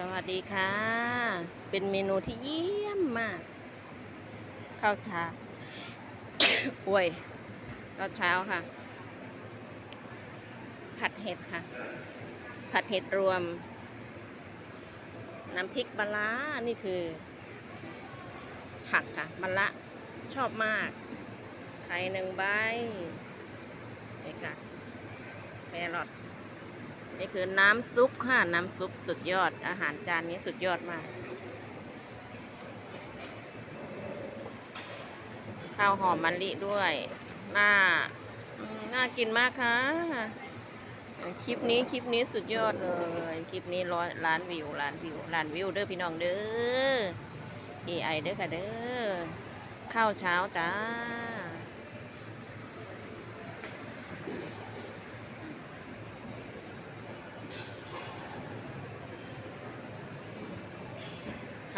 สวัสดีค่ะ เป็นเมนูที่เยี่ยมมาก ข้าวเช้าอวยข้าวเช้าค่ะ ผัดเห็ดค่ะ ผัดเห็ดรวม น้ำพริกปลาร้านี่คือ ผักค่ะมะละชอบมาก ไข่หนึ่งใบนี่ค่ะแครอท นี่คือน้ำซุปค่ะ น้ำซุปสุดยอด อาหารจานนี้สุดยอดมาก ข้าวหอมมะลิด้วย น่า น่ากินมากค่ะ คลิปนี้ คลิปนี้สุดยอดเลย คลิปนี้ร้อยล้านวิว ล้านวิว ล้านวิวเด้อพี่น้องเด้อ AI เด้อค่ะเด้อ ข้าวเช้าจ้า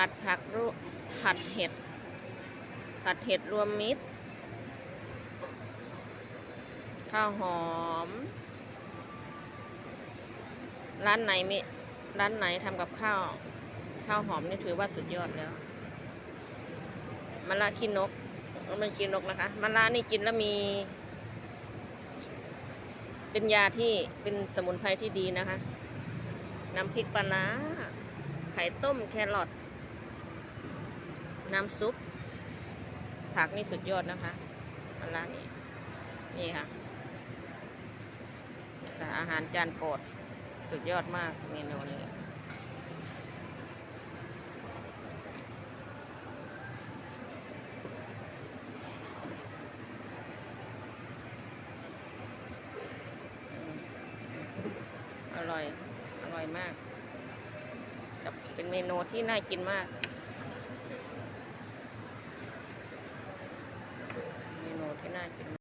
ผัดผักรผัดเห็ด ผัดเห็ดรวมมิตร ข้าวหอม ร้านไหนมีร้านไหนทำกับข้าว ข้าวหอมนี่ถือว่าสุดยอดแล้วมะละขี้นกมันเป็นขี้นกนะคะมะละนี่กินแล้วมี เป็นยาที่เป็นสมุนไพรที่ดีนะคะ น้ำพริกปลาร้าไข่ต้มแครอท น้ำซุป ผักนี่สุดยอดนะคะมะละนี่นี่ค่ะค่อาหารจานโปรด สุดยอดมากเมนูนี้อร่อย อร่อยมากครับเป็นเมนูที่น่ากินมาก ಮಾಡ್ತೀನಿ